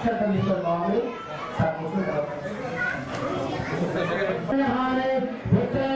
अक्षर का मिलकर मामले सब मुझे हमारे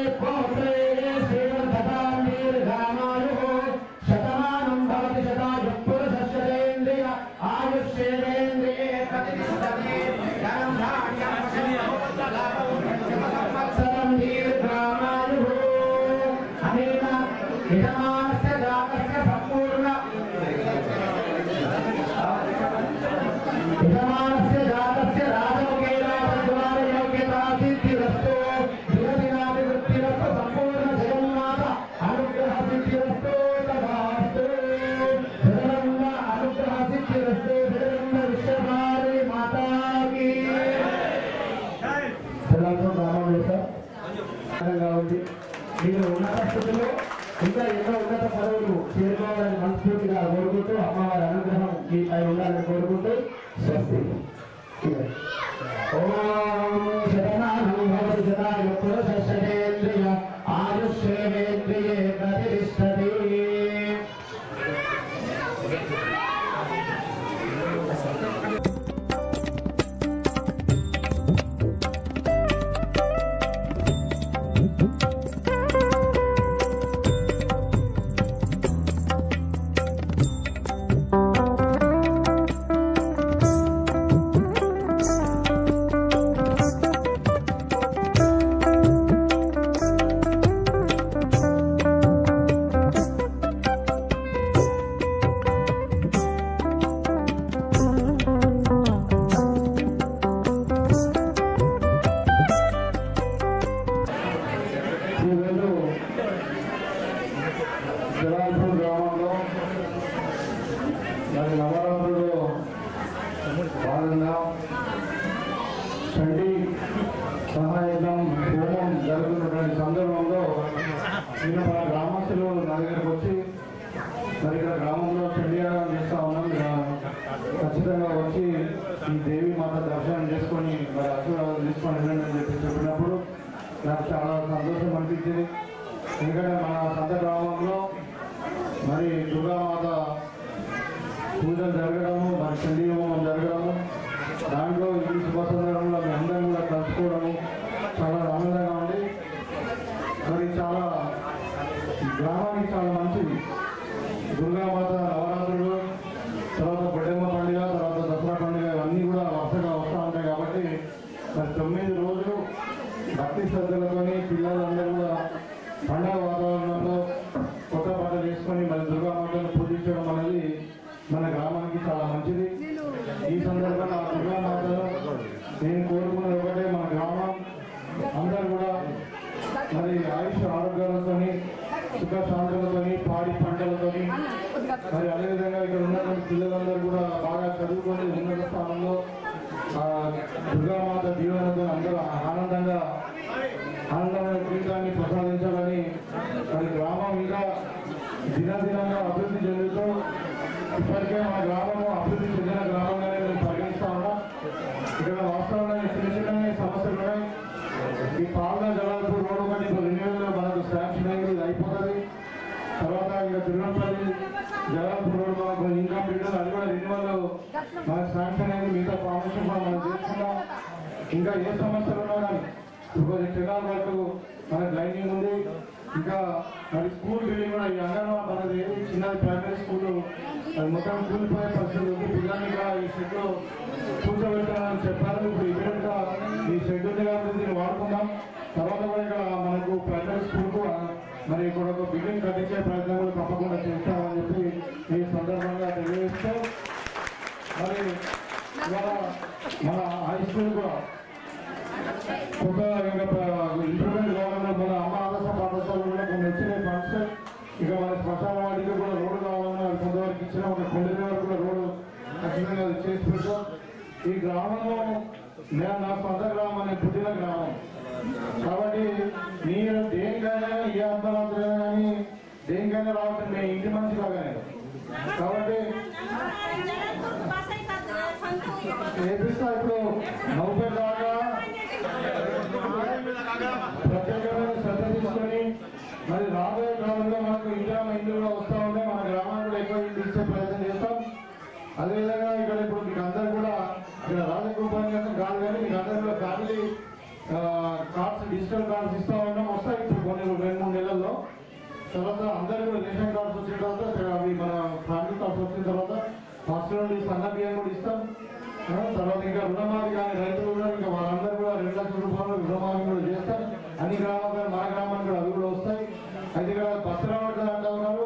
జలాల్పూర్ గ్రామంలో మరి నవరాత్రుల్లో భాగంగా చండీ సహాయకం హోమం జరుగుతున్నటువంటి సందర్భంలో నిన్న మన గ్రామస్తులు నా దగ్గరకు వచ్చి మరి ఇక్కడ గ్రామంలో చండీయాగం చేస్తా ఉన్నాం. ఖచ్చితంగా వచ్చి ఈ దేవి మాత దర్శనం చేసుకొని మరి ఆశీర్వాదం తీసుకొని వెళ్ళండి అని చెప్పి చెప్పినప్పుడు నాకు చాలా సంతోషం అనిపించింది. ఎందుకంటే మన సొంత గ్రామంలో మరి దుర్గామాత పూజలు జరగడము మరి సందీపం జరగడము దాంట్లో ఈ శుభ మీ అందరం కూడా కలుసుకోవడము చాలా ఆనందంగా ఉంది. మరి చాలా గ్రామానికి చాలా మంచిది. దుర్గామాత నవరాత్రులు తర్వాత బొడ్డమ్మ పండుగ తర్వాత దసరా పండుగ ఇవన్నీ కూడా వరుసగా వస్తూ ఉంటాయి కాబట్టి మరి తొమ్మిది రోజులు భక్తి శ్రద్ధలతోని పిల్లలందరూ కూడా పండగ వాతావరణంలో కొత్త బట్టలు వేసుకొని మరి దుర్గామాతను పూజించడం అనేది మన గ్రామానికి చాలా మంచిది ఈ సందర్భంగా ఆ దుర్గామాతను నేను కోరుకున్నది ఒకటే మన గ్రామం అందరూ కూడా మరి ఆయుష్ ఆరోగ్యాలతోని సుఖ శాంతులతోని పాడి పంటలతో మరి అదేవిధంగా ఇక్కడ ఉన్నటువంటి పిల్లలందరూ కూడా బాగా చదువుకొని ఉన్నత స్థానంలో ఆ, దుర్గామాత దీవెనతో అందరూ ఆనందంగా ఆనందమైన జీవితాన్ని ప్రసాదించాలని మరి గ్రామం ఇంకా దినదినంగా అభివృద్ధి చెందుతూ ఇప్పటికే మా గ్రామము అభివృద్ధి చెందిన గ్రామంగానే మేము పరిగణిస్తా ఉన్నాం ఇక్కడ వాస్తవంగా చిన్న చిన్న సమస్యలు ఉన్నాయి ఈ పాలన జలాల్పూర్ రోడ్డు ఒకటి ఇప్పుడు రెండు వేలలో మనకు శాంక్షన్ అయింది ఇది అయిపోతుంది తర్వాత ఇక తిరుమలపల్లి జలాల్పూర్ రోడ్డు మనకు ఇంకా బిడ్డలు అది కూడా రెండు వేలలో మనకు శాంక్షన్ అయింది మిగతా ప్రామిషన్ కూడా మనం చేసుకున్నాం ఇంకా ఏ సమస్యలు ఉన్నా కానీ ఇప్పుడు తిరునాళ్ళ వరకు మనకు లైనింగ్ ఉంది. ఇంకా మరి స్కూల్ బిల్డింగ్ కూడా ఈ అంగన్వాడీ మనది ఏది? చిన్నది ప్రైమరీ స్కూల్. మొత్తం కూలిపోయే పరిస్థితి ఉంది. పిల్లల్ని కూడా ఈ షెడ్లో కూర్చోబెట్టాలని చెప్పారు. ఇప్పుడు ఇమీడియట్ ఈ షెడ్ ఉంది కాబట్టి దీన్ని వాడుకుందాం. తర్వాత కూడా ఇక్కడ మనకు ప్రైమరీ స్కూల్ కూడా మరి ఇక్కడ ఒక బిల్డింగ్ కట్టించే ప్రయత్నం కూడా తప్పకుండా చేస్తామని చెప్పి ఈ సందర్భంగా తెలియజేస్తూ మరి మన హై స్కూల్ కూడా కొత్తగా ఇంప్రూవ్మెంట్ కావాలన్నా మన అమ్మ ఆదర్శ పాఠశాలలో కూడా కొన్ని వచ్చినాయి ఫండ్స్ ఇక మన శ్మశాన వాటికి కూడా రోడ్డు కావాలన్నా అది కొంతవరకు ఇచ్చిన ఒక కొండల వరకు కూడా రోడ్డు ఖచ్చితంగా అది చేసి పెట్టాం ఈ గ్రామంలో నేను నా సొంత గ్రామం అనే పుట్టిన గ్రామం. కాబట్టి మీరు దేనికైనా ఏ అర్థవంతులైనా కానీ దేనికైనా రావటం నేను ఇంటి మనిషి లాగానే కాబట్టి చేపిస్తా ఇప్పుడు. నౌకర్ దాకా ప్రత్యేకమైన శ్రద్ధ తీసుకొని మరి రాబోయే కాలంలో మనకు ఇంకా ఇండ్లు కూడా వస్తా ఉంటాయి మన గ్రామానికి కూడా ఎక్కువ ఇల్లు ఇచ్చే ప్రయత్నం చేస్తాం. అదేవిధంగా ఇక్కడ ఇప్పుడు మీకు అందరు కూడా ఇక్కడ రాజగోపాలం కాదు కానీ మీకు అందరు కూడా ఫ్యామిలీ కార్డ్స్ డిజిటల్ కార్డ్స్ ఇస్తా ఉన్నాం. వస్తాయి ఇప్పుడు కొన్ని రెండు మూడు నెలల్లో. తర్వాత అందరూ కూడా రేషన్ కార్డ్స్ వచ్చిన తర్వాత అవి మన ఫ్యామిలీ కార్డ్స్ వచ్చిన తర్వాత హాస్టల్ నుండి సన్న బియ్యం కూడా ఇస్తాం. తర్వాత ఇంకా రుణమాఫీ కానీ రైతులు ఇంకా వాళ్ళందరూ కూడా రెండు లక్షల రూపాయలు రుణమాఫీ కూడా చేస్తాం అన్ని గ్రామాలు మన గ్రామానికి కూడా అవి కూడా వస్తాయి. అయితే ఇక్కడ బస్సు రావట్లేదు అంటా ఉన్నారు.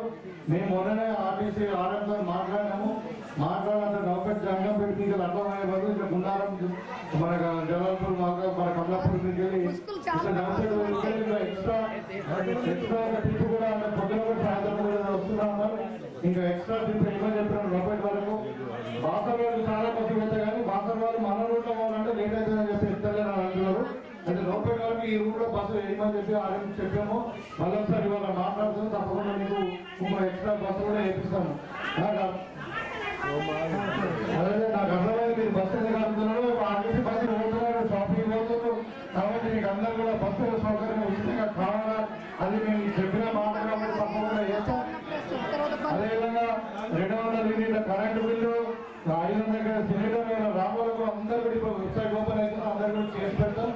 మేము మొన్ననే ఆర్టీసీ ఆర్ఎంతో మాట్లాడినాము. మాట్లాడాలంటే నౌకట్ జంగం పెట్టి ఇంకా అర్థమయ్యే బదులు ఇక్కడ గుండారం మన జలాల్పూర్ మాకు మన కమలాపూర్ నుంచి వెళ్ళి ఇక్కడ ఎక్స్ట్రా ఎక్స్ట్రా ట్రిప్ కూడా పొద్దున కూడా సాయంత్రం కూడా వస్తున్నా ఉన్నారు ఇంకా ఎక్స్ట్రా ట్రిప్ ఏమని చెప్పినారు? నౌకట్ వరకు వాళ్ళు చాలా మంది పోతాయి వాళ్ళు మన రూట్లో పోవాలంటే లేట్ అవుతుందని చెప్పి ఎత్తలేరు అని అంటున్నారు. అయితే లోపల వాళ్ళకి ఈ రూట్లో బస్సు వేయమని చెప్పి ఆర్ఎం చెప్పాము మళ్ళొకసారి ఇవాళ మాట్లాడుతుంది తప్పకుండా మీకు ఇంకో ఎక్స్ట్రా బస్సు కూడా వేపిస్తాము. అదే నాకు అర్థమైంది మీరు బస్సు ఎందుకు అంటున్నారు ఆర్టీసీ బస్సు పోతున్నారు షాపింగ్ పోతున్నారు. కాబట్టి మీకు అందరూ కూడా బస్సు సౌకర్యం ఉచితంగా కావాలా? అది మేము చెప్పిన మాట కాబట్టి తప్పకుండా చేస్తాం. అదేవిధంగా రెండు వందల యూనిట్ల కరెంటు బిల్లు ఐదు వందల సిలిండర్ రాబోలకు అందరూ కూడా ఇప్పుడు వెబ్సైట్ ఓపెన్ అవుతుంది అందరూ కూడా చేసి పెడతాం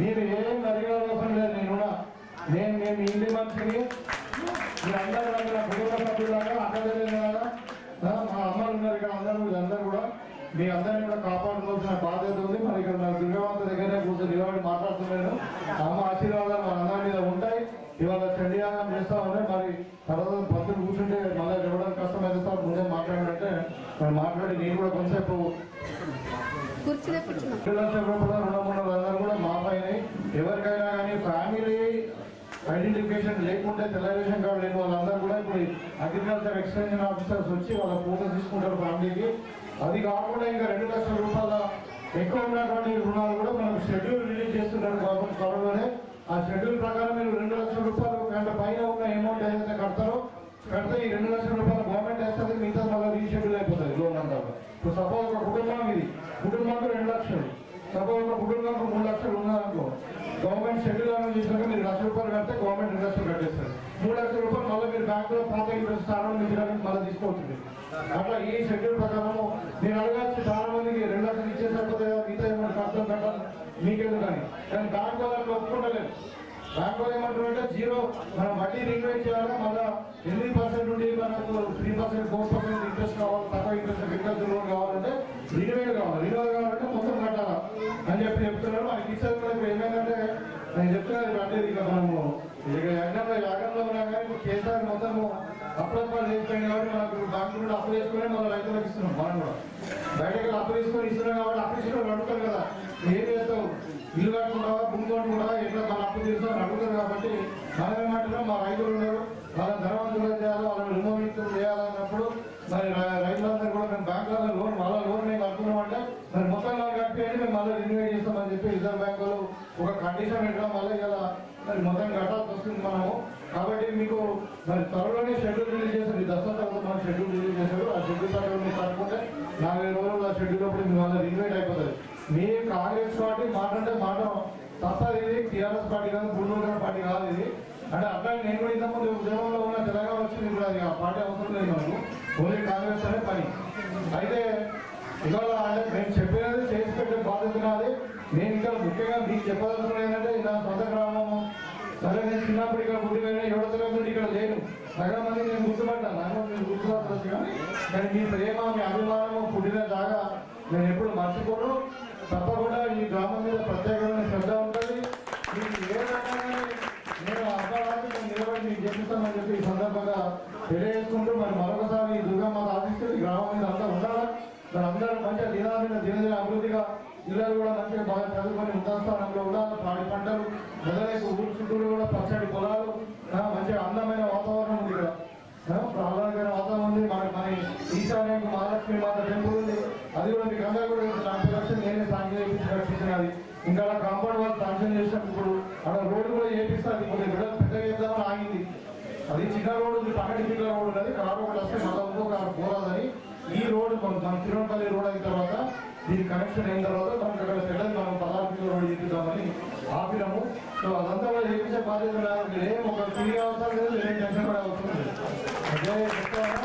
మీరు ఏం అడిగిన అవసరం లేదు నేను కూడా నేను నేను ఇంటి మనిషిని మీరు అందరూ కూడా నా కుటుంబ సభ్యులాగా అక్కడలాగా మా అమ్మలు ఉన్నారు ఇక్కడ అందరూ వీళ్ళందరూ కూడా మీ అందరినీ కూడా కాపాడుకోవాల్సిన బాధ్యత ఉంది మరి ఇక్కడ నా దుర్గామాత దగ్గరనే కూర్చొని నిలబడి మాట్లాడుతున్నాను అమ్మ ఆశీర్వాదాలు మన అందరి మీద ఉంటాయి ఇవాళ చండీయాగం చేస్తా ఉన్నాయి మరి తర్వాత భక్తులు కూర్చుంటే మళ్ళీ ఇవ్వడానికి కష్టమైతే సార్ ముందే మాట్లాడాలంటే మరి మాట్లాడి నేను కూడా కొంతసేపు వందలు కూడా అయినాయి ఎవరికైనా కానీ ఫ్యామిలీ ఐడెంటిఫికేషన్ లేకుంటే తెల్ల రేషన్ కార్డు లేని వాళ్ళందరూ కూడా ఇప్పుడు అగ్రికల్చర్ ఎక్స్టెన్షన్ ఆఫీసర్స్ వచ్చి వాళ్ళ ఫోటో తీసుకుంటారు ఫ్యామిలీకి. అది కాకుండా ఇంకా రెండు లక్షల రూపాయల ఎక్కువ ఉన్నటువంటి రుణాలు కూడా మనం షెడ్యూల్ రిలీజ్ చేస్తున్నారు గవర్నమెంట్ త్వరలోనే. ఆ షెడ్యూల్ ప్రకారం మీరు రెండు లక్షల రూపాయలు కంటే పైన ఉన్న అమౌంట్ ఏదైతే కడతారో కడితే ఈ రెండు లక్షల రూపాయలు గవర్నమెంట్ వేస్తుంది మిగతా మళ్ళీ రీషెడ్యూల్ అయిపోతుంది లోన్ అంతా ఇప్పుడు సపోజ్ ఒక కుటుంబం ఇది కుటుంబానికి రెండు లక్షలు సపోజ్ ఒక కుటుంబానికి మూడు లక్షలు ఉన్నారనుకో గవర్నమెంట్ షెడ్యూల్ అనేది చేసినాక మీరు లక్ష రూపాయలు కడితే గవర్నమెంట్ రెండు లక్షలు కట్టేస్తారు మూడు లక్షల రూపాయలు మళ్ళీ మీరు బ్యాంకులో పాత ఇంట్రెస్ట్ ప్రారంభించడానికి మళ్ళీ తీసుకోవచ్చు అట్లా ఈ షెడ్యూల్ ప్రకారము నేను అడగాల్సి చాలా మందికి రెండు లక్షలు ఇచ్చేసరిపోతే మిగతా ఏమంటే కష్టం కట్టాలి మీకెందుకు కానీ కానీ బ్యాంక్ వాళ్ళకి ఒప్పుకుంటలేదు. బ్యాంక్ వాళ్ళు ఏమంటారు జీరో మనం వడ్డీ రీన్వేట్ చేయాలి? మళ్ళా ఎనిమిది పర్సెంట్ నుండి మనకు three percent four percent interest కావాలి తక్కువ ఇంట్రెస్ట్ అగ్రికల్చర్ లోన్ కావాలంటే రినివేల్ కావాలి. రినివేల్ కావాలంటే మొత్తం కట్టాలా? అని చెప్పి చెప్తున్నారు. మనకి ఇచ్చేది కూడా ఏమైందంటే నేను చెప్తున్నాను అంటే ఇక మనము ఇక యాగంలో యాగంలో ఉన్నా కానీ కేసీఆర్ మొత్తము అప్పుడప్పుడు వేసుకోండి కాబట్టి మనకు బ్యాంకులు కూడా అప్పు చేసుకుని మన రైతులకు ఇస్తున్నాం మనం కూడా. బయటకి అప్పు చేసుకొని ఇస్తున్నాం కాబట్టి అప్పు తీసుకొని అడుగుతాం కదా ఏం చేస్తావు? ఇల్లు కట్టుకుంటావా? భూమి కొనుక్కుంటావా ఎట్లా మన అప్పు తీసుకోవాలని అడుగుతారు కాబట్టి మనం ఏమంటున్నాం మా రైతులు ఉన్నారు వాళ్ళ ధనవంతులు చేయాలి వాళ్ళని రుణమిత్తులు చేయాలన్నప్పుడు మరి రైతులందరూ కూడా మేము బ్యాంకులో లోన్ వాళ్ళ లోన్ మేము కడుతున్నాం అంటే మరి మొత్తం లోన్ కట్టేయండి మేము మళ్ళీ రిన్యూ చేస్తామని చెప్పి రిజర్వ్ బ్యాంకులు ఒక కండిషన్ పెట్టడం మళ్ళీ ఇలా మరి మొత్తం కట్టాల్సి వస్తుంది మనము. కాబట్టి మీకు మరి త్వరలోనే షెడ్యూల్ రిలీజ్ చేశారు ఈ దసరా తర్వాత మనం షెడ్యూల్ రిలీజ్ చేశారు ఆ షెడ్యూల్ ప్రకారం మీరు కట్టుకుంటే నాలుగైదు రోజులు ఆ షెడ్యూల్ అప్పుడు మీ వల్ల రిన్వేట్ అయిపోతుంది మీ కాంగ్రెస్ పార్టీ మాట అంటే మాట. తప్పదు ఇది టీఆర్ఎస్ పార్టీ కాదు గుండూరు పార్టీ కాదు ఇది. అంటే అట్లా నేను కూడా ఇంతకుముందు ఉద్యమంలో ఉన్న తెలంగాణ వచ్చింది కూడా అది ఆ పార్టీ అవసరం లేదు మనకు ఓన్లీ కాంగ్రెస్ అనే పని. అయితే ఇవాళ అంటే నేను చెప్పినది చేసి పెట్టే బాధ్యత నాది. నేను ఇంకా ముఖ్యంగా మీకు చెప్పాల్సిన ఏంటంటే నా సొంత గ్రామము సరే నేను చిన్నప్పుడు ఇక్కడ పుట్టిన ఏడో తరగతి ఇక్కడ లేను సగం మంది నేను గుర్తుపడ్డాను నాకు నేను గుర్తుపట్టవచ్చు కానీ కానీ మీ ప్రేమ మీ అభిమానము పుట్టిన దాకా నేను ఎప్పుడు మర్చిపోను. తప్పకుండా ఈ గ్రామం మీద ప్రత్యేకమైన శ్రద్ధ ఉంటుంది. మీకు ఏ రకంగా నేను అర్థాలకు నేను నిలబడి మీకు చేపిస్తానని చెప్పి ఈ సందర్భంగా తెలియజేసుకుంటూ మరి మరొకసారి ఈ దుర్గమ్మ ఆశిస్తూ గ్రామం మీద అంతా ఉండాలి? మరి అందరూ మంచిగా దినాదిన దినదిన అభివృద్ధిగా పిల్లలు కూడా మంచిగా బాగా చదువుకొని ఉన్నత స్థానంలో ఉండాలి పాడి పంటలు మొదలైన ఊరు చుట్టూరు కూడా పచ్చడి పొలాలు ఆ, మంచిగా అందమైన వాతావరణం ఉంది ఇక్కడ. ఆ, వాతావరణం ఉంది. మన మన ఈశాన్యంకు మహాలక్ష్మి మాత టెంపుల్ ఉంది. అది కూడా మీకు అందరూ కూడా తెలుసు. లక్షలు నేనే సాంక్షన్ చేయించి కట్టించినది ఇంకా అలా కాంపౌండ్ వాళ్ళు సాంక్షన్ చేసినప్పుడు అక్కడ రోడ్డు కూడా చేపిస్తారు కొన్ని బిడ్డలు పెద్దగా చేద్దామని ఆగింది. అది చిన్న రోడ్డు ఉంది. పక్కటి చిన్న రోడ్డు ఉన్నది. కారు ఒకటి వస్తే మళ్ళీ ఇంకో పోరాదని ఈ రోడ్డు మన తిరుమలపల్లి రోడ్ అయిన తర్వాత దీని కనెక్షన్ అయిన తర్వాత మనకి అక్కడ పెద్దది మనం పదహారు కిలో రోడ్ చేపిద్దామని ఆపినాము. సో అదంతా కూడా చేపించే బాధ్యత లేదు మీరు ఒక ఫ్రీ అవసరం లేదు ఏం టెన్షన్ పడే అవసరం లేదు. అదే చెప్తాను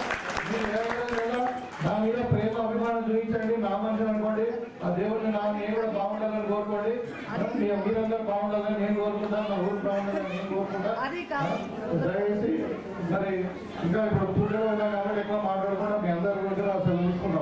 మీరు ఏ విధంగా నా మీద ప్రేమ అభిమానం చూపించండి నా మనిషి అనుకోండి ఆ దేవుడిని నా నేను కూడా బాగుండాలని కోరుకోండి. మీ- మీరందరూ బాగుండాలని నేను కోరుకుంటాను నా ఊరు బాగుండాలని నేను కోరుకుంటా. దయచేసి మరి ఇంకా ఇప్పుడు పూజలో ఉన్నాం కాబట్టి ఎక్కువ మాట్లాడకుండా మీ అందరి దగ్గర అసలు చూసుకుంటా